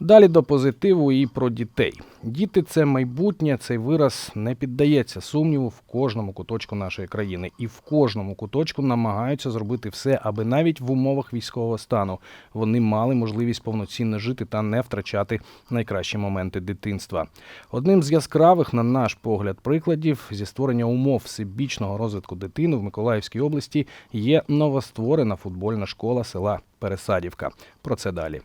Далі до позитиву і про дітей. Діти це майбутнє, цей вираз не піддається сумніву в кожному куточку нашої країни, і в кожному куточку намагаються зробити все, аби навіть в умовах військового стану вони мали можливість повноцінно жити та не втрачати найкращі моменти дитинства. Одним з яскравих, на наш погляд, прикладів зі створення умов всебічного розвитку дитини в Миколаївській області є новостворена футбольна школа села Пересадівка. Про це далі.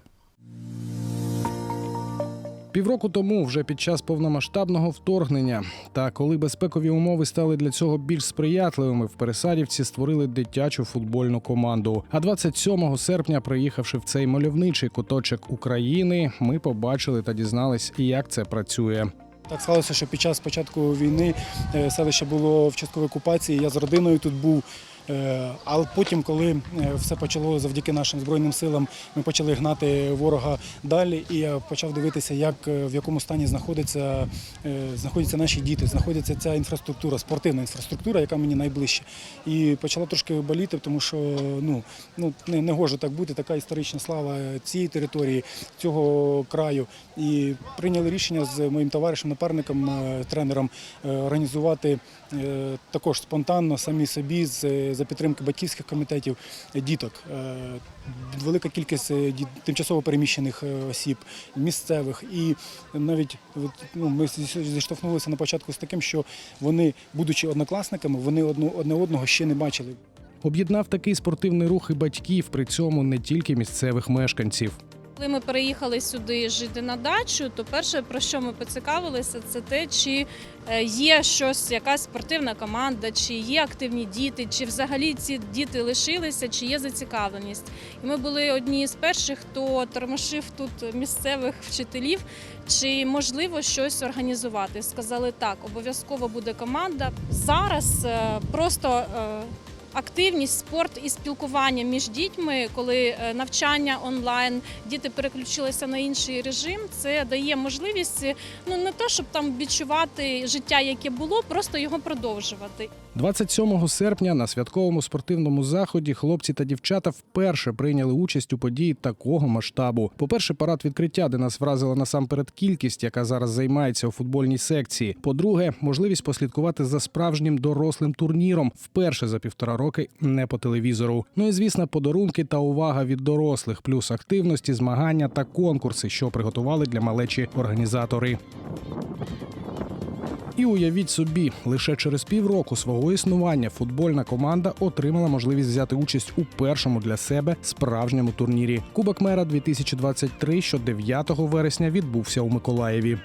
Півроку тому, вже під час повномасштабного вторгнення, та коли безпекові умови стали для цього більш сприятливими, в Пересадівці створили дитячу футбольну команду. А 27 серпня, приїхавши в цей мальовничий куточок України, ми побачили та дізнались, як це працює. Так склалося, що під час початку війни е, селище було в частковій окупації. Я з родиною тут був. Е, Але потім, коли е, все почало завдяки нашим збройним силам, ми почали гнати ворога далі, і я почав дивитися, як е, в якому стані знаходиться, знаходяться наші діти, знаходиться ця інфраструктура, спортивна інфраструктура, яка мені найближче. І почала трошки боліти, тому що ну, ну не, не гоже так бути, така історична слава цієї території, цього краю. І прийняли рішення з моїм товаришем, напарником, тренером організувати також спонтанно самі собі з за підтримки батьківських комітетів е, діток. Е, Велика кількість е, тимчасово переміщених осіб, місцевих. І навіть ну, ми зіштовхнулися на початку з таким, що вони, будучи однокласниками, вони одне одного ще не бачили. Об'єднав такий спортивний рух і батьків, при цьому не тільки місцевих мешканців. Коли ми переїхали сюди жити на дачу, то перше про що ми поцікавилися, це те, чи е, є щось, якась спортивна команда, чи є активні діти, чи взагалі ці діти лишилися, чи є зацікавленість. І ми були одні з перших, хто тормошив тут місцевих вчителів, чи можливо щось організувати. Сказали так, обов'язково буде команда. Зараз е, просто. Активність, спорт і спілкування між дітьми, коли е, навчання онлайн, діти переключилися на інший режим. Це дає можливість е, ну не то, щоб там відчувати життя, яке було, просто його продовжувати. 27 серпня на святковому спортивному заході хлопці та дівчата вперше прийняли участь у події такого масштабу. По-перше, парад відкриття, де нас вразила насамперед кількість, яка зараз займається у футбольній секції. По-друге, можливість послідкувати за справжнім дорослим турніром вперше за півтора роки не по телевізору. Ну і звісно, подарунки та увага від дорослих, плюс активності, змагання та конкурси, що приготували для малечі організатори. І уявіть собі, лише через півроку свого існування футбольна команда отримала можливість взяти участь у першому для себе справжньому турнірі Кубок Мера 2023, що 9 вересня відбувся у Миколаєві.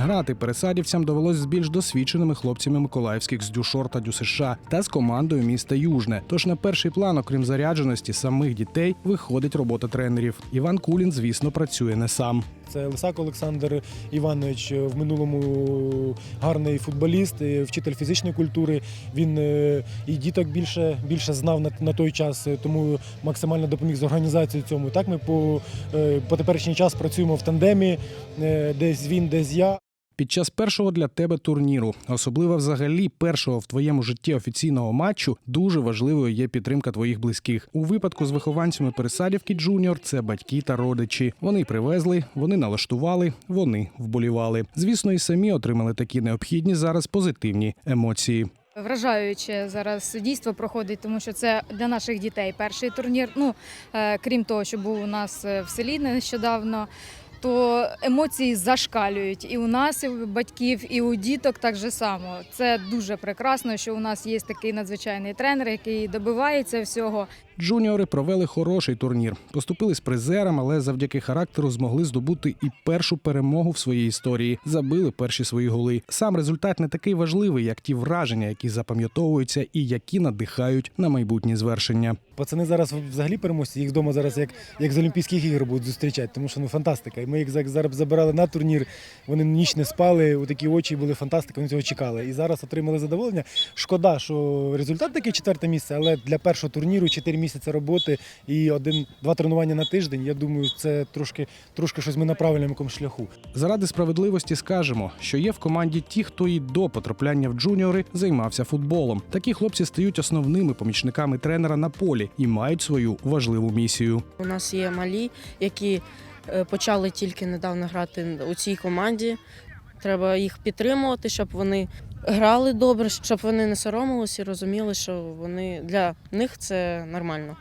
Грати пересадівцям довелось з більш досвідченими хлопцями миколаївських з Дюшор та ДЮСШ та з командою міста Южне. Тож на перший план, окрім зарядженості самих дітей, виходить робота тренерів. Іван Кулін, звісно, працює не сам. Це Лисак Олександр Іванович, в минулому гарний футболіст, вчитель фізичної культури. Він е, і діток більше, більше знав на, на той час, е, тому максимально допоміг з організацією цьому. Так ми по, е, по теперішній час працюємо в тандемі, е, десь він, десь я. Під час першого для тебе турніру, особливо взагалі першого в твоєму житті офіційного матчу, дуже важливою є підтримка твоїх близьких. У випадку з вихованцями пересадівки Джуніор це батьки та родичі. Вони привезли, вони налаштували, вони вболівали. Звісно, і самі отримали такі необхідні зараз позитивні емоції. Вражаюче зараз дійство проходить, тому що це для наших дітей перший турнір. Ну е, крім того, що був у нас е, в селі нещодавно. То емоції зашкалюють і у нас, і у батьків, і у діток так же само. Це дуже прекрасно, що у нас є такий надзвичайний тренер, який добивається всього. Джуніори провели хороший турнір, поступили з призером, але завдяки характеру змогли здобути і першу перемогу в своїй історії. Забили перші свої голи. Сам результат не такий важливий, як ті враження, які запам'ятовуються і які надихають на майбутні звершення. Пацани зараз взагалі переможці, їх вдома зараз як, як з Олімпійських ігор будуть зустрічати, тому що ну фантастика. І ми їх зараз забирали на турнір, вони ніч не спали, у такі очі були фантастика, вони цього чекали. І зараз отримали задоволення. Шкода, що результат такий четверте місце, але для першого турніру чотири місяці місяця роботи і один-два тренування на тиждень. Я думаю, це трошки, трошки щось ми на правильному шляху. Заради справедливості скажемо, що є в команді ті, хто і до потрапляння в джуніори займався футболом. Такі хлопці стають основними помічниками тренера на полі і мають свою важливу місію. У нас є малі, які е, почали тільки недавно грати у цій команді. Треба їх підтримувати, щоб вони грали добре, щоб вони не соромилися і розуміли, що вони для них це нормально.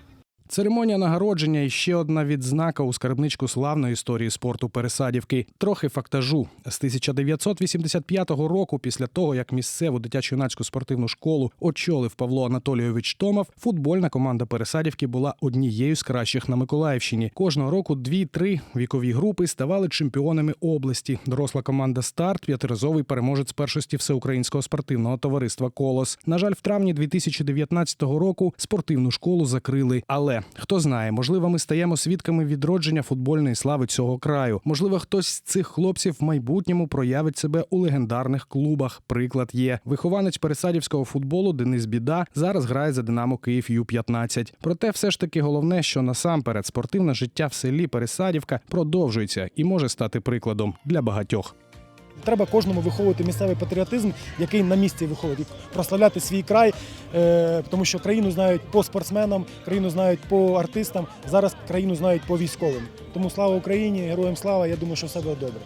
Церемонія нагородження і ще одна відзнака у скарбничку славної історії спорту Пересадівки. Трохи фактажу з 1985 року, після того як місцеву дитячо-юнацьку спортивну школу очолив Павло Анатолійович Томов, футбольна команда Пересадівки була однією з кращих на Миколаївщині. Кожного року дві-три вікові групи ставали чемпіонами області. Доросла команда Старт п'ятиразовий переможець першості всеукраїнського спортивного товариства Колос. На жаль, в травні 2019 року спортивну школу закрили. Але хто знає, можливо, ми стаємо свідками відродження футбольної слави цього краю. Можливо, хтось з цих хлопців в майбутньому проявить себе у легендарних клубах. Приклад є вихованець пересадівського футболу Денис Біда зараз грає за Динамо Київ Ю-15. Проте, все ж таки, головне, що насамперед спортивне життя в селі Пересадівка продовжується і може стати прикладом для багатьох. Треба кожному виховувати місцевий патріотизм, який на місці виходить, прославляти свій край, е, тому що країну знають по спортсменам, країну знають по артистам. Зараз країну знають по військовим. Тому слава Україні, героям слава. Я думаю, що все буде добре.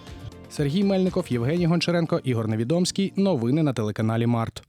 Сергій Мельников, Євгеній Гончаренко, Ігор Невідомський. Новини на телеканалі Март.